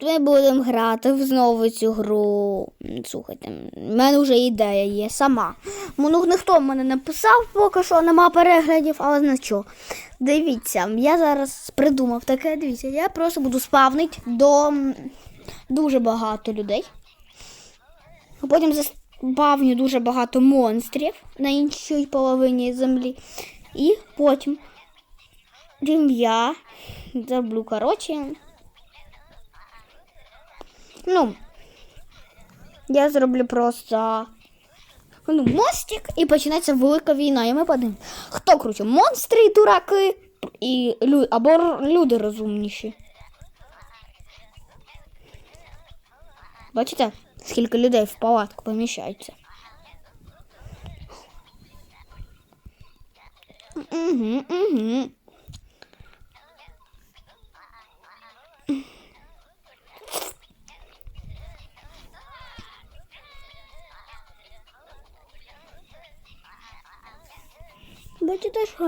Ми будемо грати в знову цю гру. Слухайте, в мене вже ідея є сама. Ну, ніхто мене не писав, поки що нема переглядів, але на що. Дивіться, я зараз придумав таке, дивіться, я просто буду спавнити до дуже багато людей. Потім заспавню дуже багато монстрів на іншій половині землі. І потім я зроблю коротше. Ну, я зроблю просто ну, мостик і починається велика війна. І ми подивимося, хто круче, монстри і дураки, і лю... або люди розумніші. Бачите, скільки людей в палатку поміщається? Угу, угу.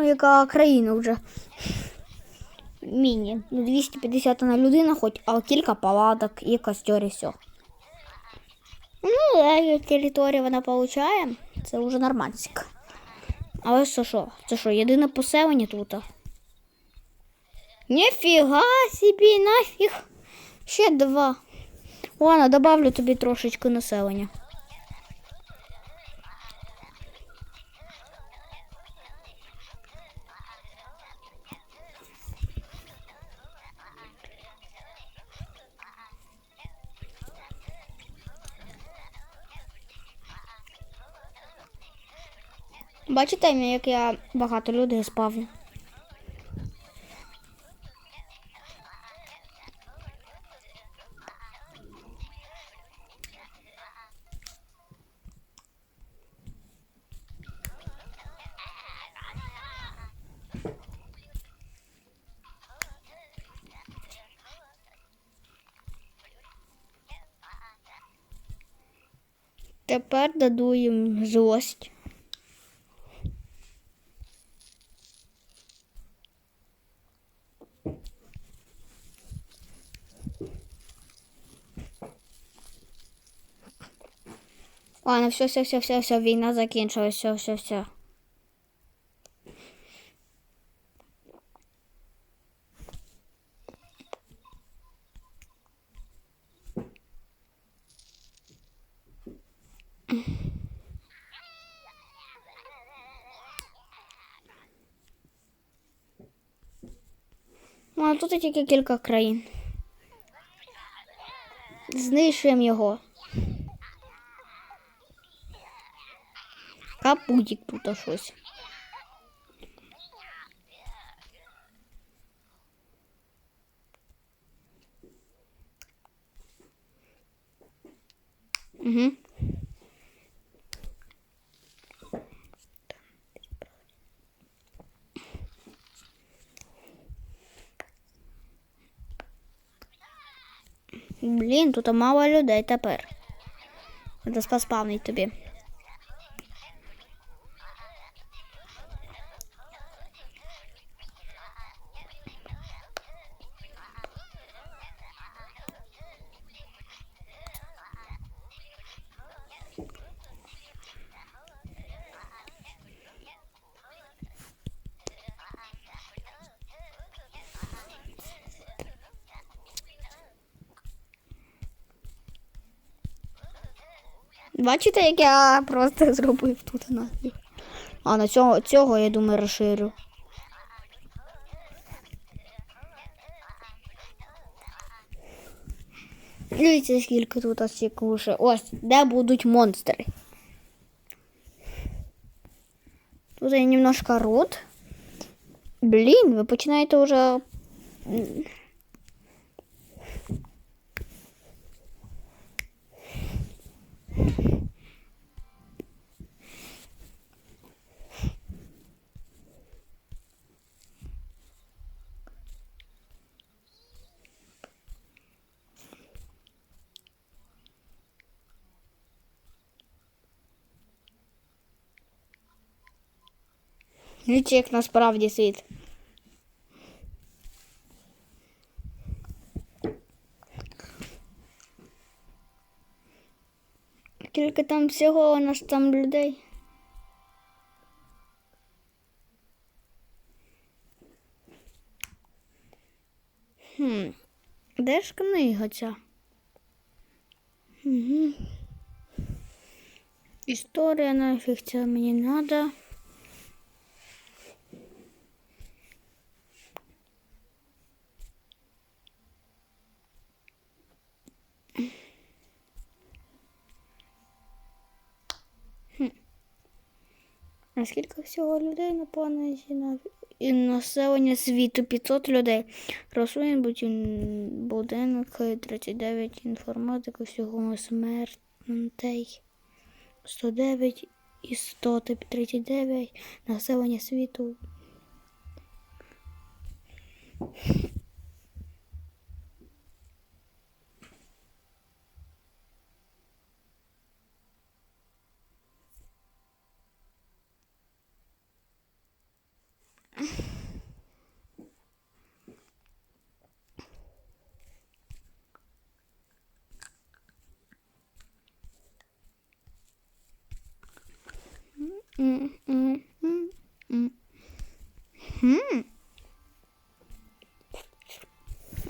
Яка країна вже міні. Ну, 250 на людина, хоч, а кілька палаток і костер і все. Ну, да, територію вона получає, це вже нормальсько. Але що, що? Це що, єдине поселення тут? Ніфіга собі, нафіг. Ще два. Ладно, добавлю тобі трошечки населення. Бачите, як я багато людей спавню? Тепер даду їм злость. Ладно, все, все, все, все, все, війна закінчилась, все, все, все. Ну, а тут тільки кілька країн. Знищуємо його. Капутик тут щось. Угу. Блін, тут мало людей тепер. Треба поспавнить тобі. Бачите, як я просто зробив тут нафіг. А на цього, цього я думаю розширю. Дивіться, скільки тут ось куше. Ось, де будуть монстри. Тут є немножко рот. Блін, ви починаєте вже. Вічі, як насправді світ. Тільки там всього у нас там людей. Хм, де ж книга ця? Угу. Історія нафіг ця мені треба. А скільки всього людей на планеті? На... Населення світу 500 людей. Будін- будинок 39, інформатика, всього смертей 109 істоти 39, населення світу.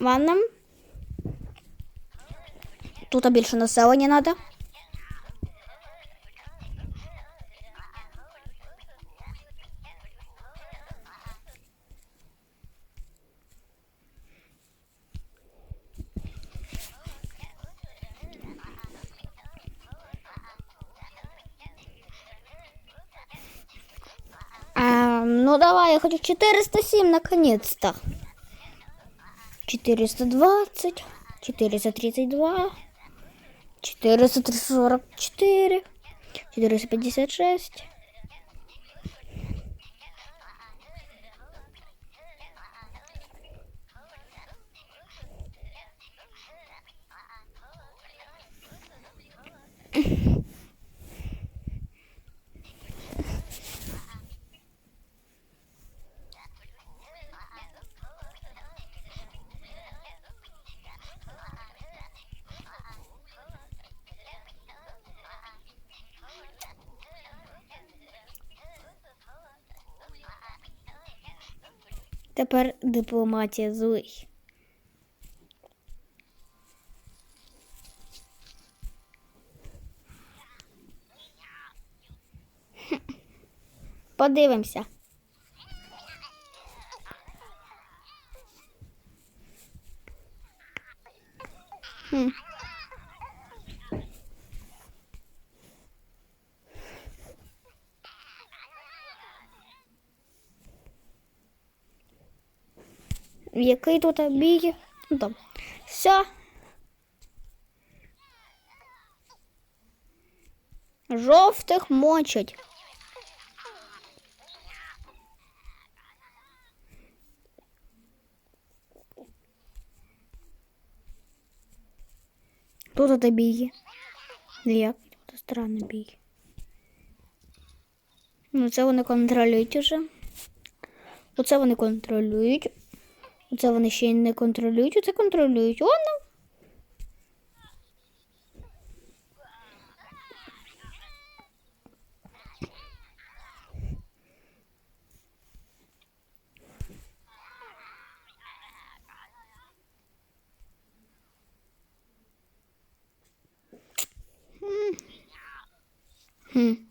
Ладно. Тут більше населення треба. Ну давай, я хочу 407 наконец-то. 420, 432, 444, 456. Тепер дипломатія злий. Подивимося. Хм. Який тут бій? Ну там. Все. Жовтих мочать. Тут це бій. Як? Тут странний бій. Ну, це вони контролюють уже. Оце вони контролюють. Оце вони ще й не контролюють, оце контролюють. Воно. Хм.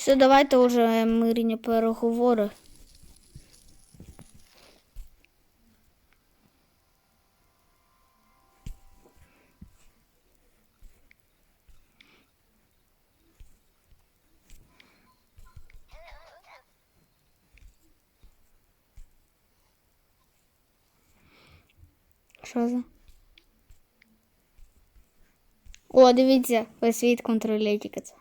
Все, давайте уже мирні переговори. Що за? О, дивіться, весь світ контролює тільки це.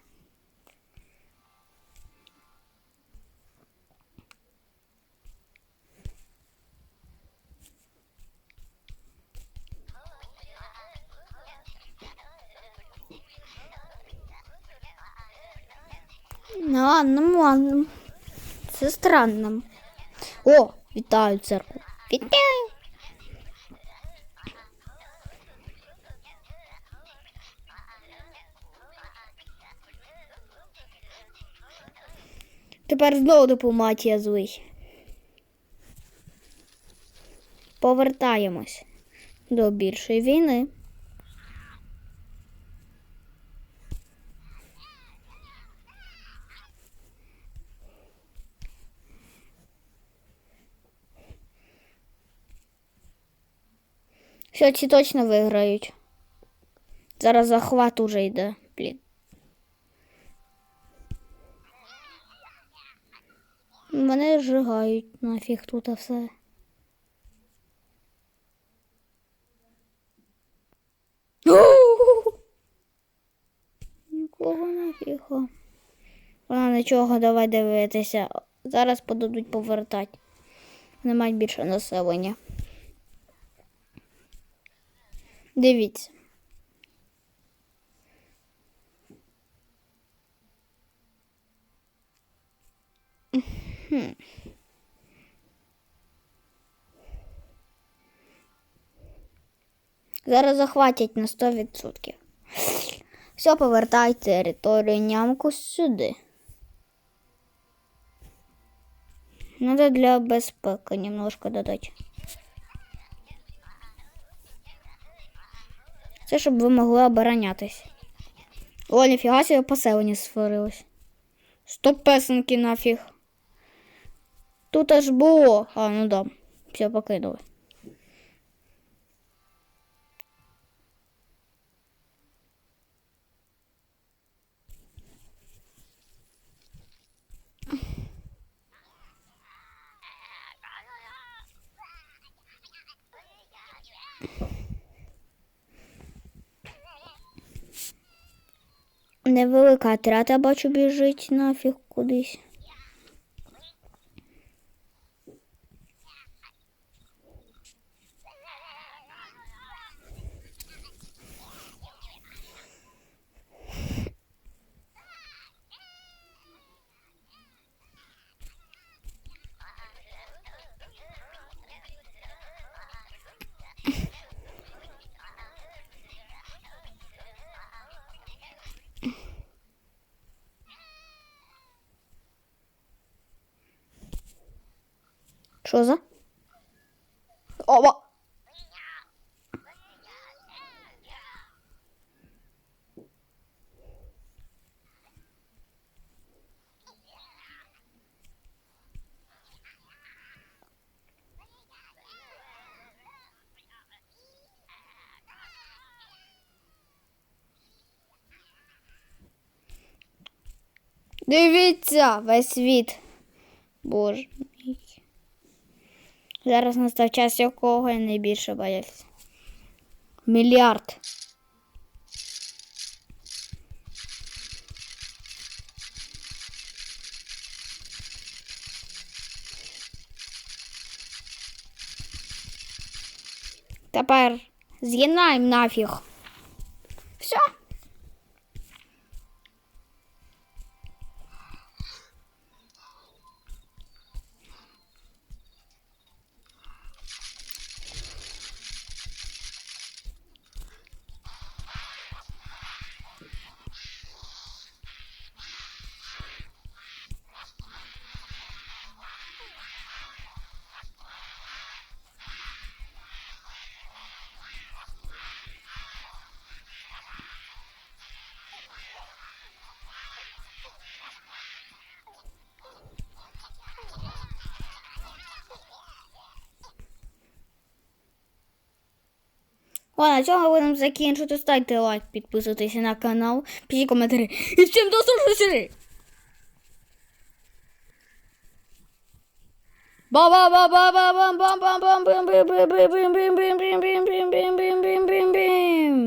Ладно, ладно, ладно. Це странно. О, вітаю церкву. Вітаю. Тепер знову дипломатія злий. Повертаємось до більшої війни. Все, ці точно виграють. Зараз захват уже йде. Блін. Мене зжигають нафіг тут все. Нікого нафіга. Вона нічого, давай дивитися. Зараз подадуть повертати. Не мають більше населення. Дивіться. Зараз захватять на 100%. Все, повертай територію нямку сюди. Надо для безпеки немножко додати. Це щоб ви могли оборонятись. О, ніфіга себе поселення створилось. Стоп песенки нафіг. Тут аж було. А, ну да. Все покинули. Невелика трата, бачу, біжить нафіг кудись. Що за? Оба. Дивіться весь світ. Боже мій. Зараз настав час, якого я найбільше боявся. Мільярд. Тепер з'єднаємо нафіг. Все. О, на цьому будемо закінчити. Ставте лайк, підписуйтесь на канал, пишіть коментарі. І всім до зустрічі! Ба-ба-ба-ба-ба-бам-бам-бам-бам-бам-бам-бам-бам-бам-бам-бам-бам-бам-бам-бам-бам-бам